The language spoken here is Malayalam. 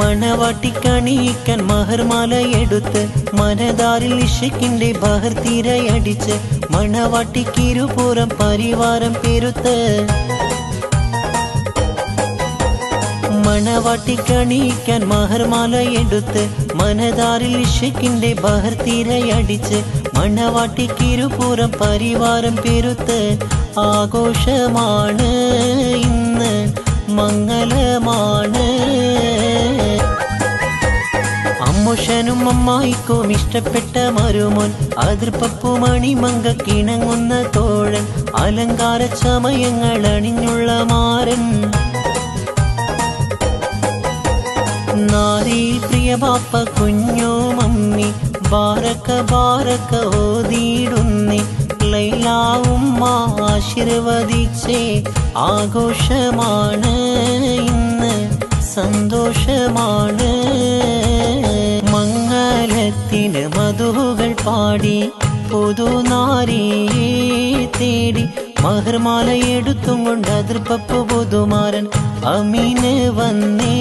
മണവാട്ടിക്കണിയിക്കാൻ മഹർമാല എടുത്ത് മനതാരിൽ ഇഷക്കിന്റെ ബഹർ തീരയടിച്ച് മണവാട്ടിക്കിരുപുറം പരിവാരം പെരുത്ത്. മണവാട്ടിക്കണിയിക്കാൻ മഹർമാല എടുത്ത് മനതാരിൽ ഇഷക്കിന്റെ ബഹർ തീരയടിച്ച് മണവാട്ടിക്കിരുപുറം പരിവാരം പെരുത്ത്. ആഘോഷമാണ് ഇന്ന് മംഗളമാണ് അമ്മുഷനും അമ്മായിക്കും ഇഷ്ടപ്പെട്ട മരുമോൻ. അതിർപ്പപ്പു മണിമങ്ക കിണങ്ങുന്ന തോഴൻ. അലങ്കാര ചമയങ്ങൾ അണിഞ്ഞുള്ള മാരൻ. നാരി പ്രിയ പാപ്പ കുഞ്ഞോ മമ്മി ബാരക്ക ബാരക്ക ഓതിടുന്നി. ലൈലാവും ആശീർവദിച്ചേ. ആഘോഷമാണ് ഇന്ന് സന്തോഷമാണ് മംഗലത്തിന് മധുകൾ പാടി പുതുനാരി തേടി മഹർമാല എടുത്തും കൊണ്ട് അതിർപ്പപ്പ് പുതുമാരൻ അമീന് വന്നേ